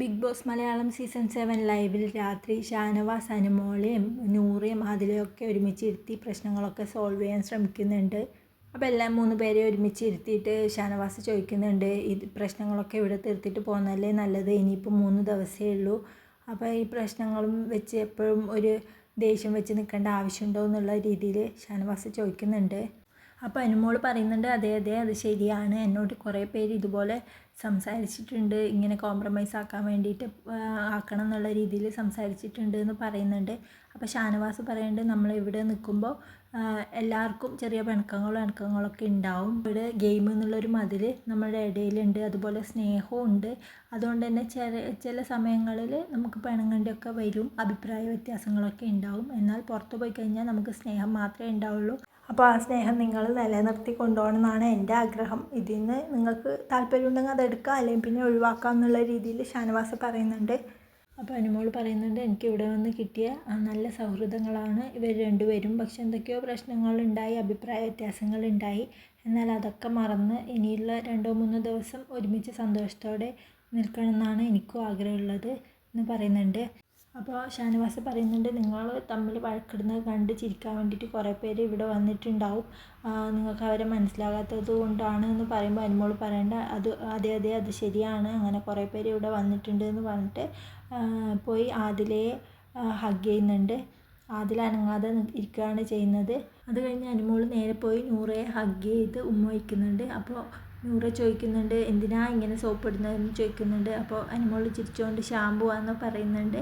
Big Boss Malayalam season seven ലൈവിൽ രാത്രി ഷാനവാസ് അനുമോളെയും നൂറയും അതിലെയൊക്കെ ഒരുമിച്ച് ഇരുത്തി പ്രശ്നങ്ങളൊക്കെ സോൾവ് ചെയ്യാൻ ശ്രമിക്കുന്നുണ്ട്. അപ്പോൾ എല്ലാം മൂന്ന് പേരെ ഒരുമിച്ച് ഇരുത്തിയിട്ട് ഷാനവാസ് ചോദിക്കുന്നുണ്ട് ഇത് പ്രശ്നങ്ങളൊക്കെ ഇവിടെ തീർത്തിട്ട് പോകുന്നതല്ലേ നല്ലത്? ഇനിയിപ്പോൾ മൂന്ന് ദിവസമേ ഉള്ളൂ. അപ്പോൾ ഈ പ്രശ്നങ്ങളും വെച്ച് എപ്പോഴും ഒരു ദേഷ്യം വെച്ച് നിൽക്കേണ്ട ആവശ്യമുണ്ടോ എന്നുള്ള രീതിയിൽ ഷാനവാസ് ചോദിക്കുന്നുണ്ട്. അപ്പോൾ അനുമോൾ പറയുന്നുണ്ട് അതെ അതെ അത് ശരിയാണ്. എന്നോട് കുറേ പേര് ഇതുപോലെ സംസാരിച്ചിട്ടുണ്ട്. ഇങ്ങനെ കോംപ്രമൈസ് ആക്കാൻ വേണ്ടിയിട്ട് ആക്കണം എന്നുള്ള രീതിയിൽ സംസാരിച്ചിട്ടുണ്ട് എന്ന് പറയുന്നുണ്ട്. അപ്പോൾ ഷാനവാസ് പറയുന്നുണ്ട് നമ്മൾ ഇവിടെ നിൽക്കുമ്പോൾ എല്ലാവർക്കും ചെറിയ പിണക്കങ്ങളും ഇണക്കങ്ങളൊക്കെ ഉണ്ടാവും. ഇവിടെ ഗെയിം എന്നുള്ളൊരു മതിൽ നമ്മുടെ ഇടയിലുണ്ട്. അതുപോലെ സ്നേഹവും ഉണ്ട്. അതുകൊണ്ട് തന്നെ ചില ചില സമയങ്ങളിൽ നമുക്ക് പിണങ്ങേണ്ടിയൊക്കെ വരും. അഭിപ്രായ വ്യത്യാസങ്ങളൊക്കെ ഉണ്ടാവും. എന്നാൽ പുറത്ത് പോയി കഴിഞ്ഞാൽ നമുക്ക് സ്നേഹം മാത്രമേ ഉണ്ടാവുള്ളൂ. അപ്പോൾ ആ സ്നേഹം നിങ്ങൾ നിലനിർത്തി കൊണ്ടുപോകണം എന്നാണ് എന്റെ ആഗ്രഹം. ഇതിൽ നിങ്ങൾക്ക് താല്പര്യമുണ്ടെങ്കിൽ അത് എടുക്കാം അല്ലെങ്കിൽ പിന്നെ ഒഴിവാക്കാം എന്നുള്ള രീതിയിൽ ഷാനവാസ് പറയുന്നുണ്ട്. അപ്പോൾ അനുമോൾ പറയുന്നുണ്ട് എനിക്ക് ഇവിടെ വന്ന് കിട്ടിയ നല്ല സൗഹൃദങ്ങളാണ് ഇവർ രണ്ടുപേരും. പക്ഷെ എന്തൊക്കെയോ പ്രശ്നങ്ങളുണ്ടായി അഭിപ്രായ വ്യത്യാസങ്ങളുണ്ടായി. എന്നാൽ അതൊക്കെ മറന്ന് ഇനിയുള്ള രണ്ടോ മൂന്നോ ദിവസം ഒരുമിച്ച് സന്തോഷത്തോടെ നിൽക്കണമെന്നാണ് എനിക്കും ആഗ്രഹമുള്ളത് എന്ന് പറയുന്നുണ്ട്. അപ്പോൾ ഷാനവാസ് പറയുന്നുണ്ട് നിങ്ങൾ തമ്മിൽ വഴക്കിടുന്നത് കണ്ട് ചിരിക്കാൻ വേണ്ടിയിട്ട് കുറേ പേര് ഇവിടെ വന്നിട്ടുണ്ടാവും. നിങ്ങൾക്ക് അവരെ മനസ്സിലാകാത്തത് കൊണ്ടാണ് എന്ന് പറയുമ്പോൾ അനുമോൾ പറയേണ്ട അത് അതെ അതെ അത് ശരിയാണ്. അങ്ങനെ കുറേ പേര് ഇവിടെ വന്നിട്ടുണ്ട് എന്ന് പറഞ്ഞിട്ട് പോയി ആദിലയെ ഹഗ് ചെയ്യുന്നുണ്ട്. ആദിൽ അനങ്ങാതെ ഇരിക്കുകയാണ് ചെയ്യുന്നത്. അത് കഴിഞ്ഞ് അനുമോൾ നേരെ പോയി നൂറയെ ഹഗ് ചെയ്ത് ഉമ്മ വയ്ക്കുന്നുണ്ട്. അപ്പോൾ നൂറ ചോദിക്കുന്നുണ്ട് എന്തിനാ ഇങ്ങനെ സോപ്പ് ഇടുന്നതെന്ന് ചോദിക്കുന്നുണ്ട്. അപ്പോൾ അനുമോൾ ചിരിച്ചുകൊണ്ട് ഷാമ്പു ആണെന്ന് പറയുന്നുണ്ട്.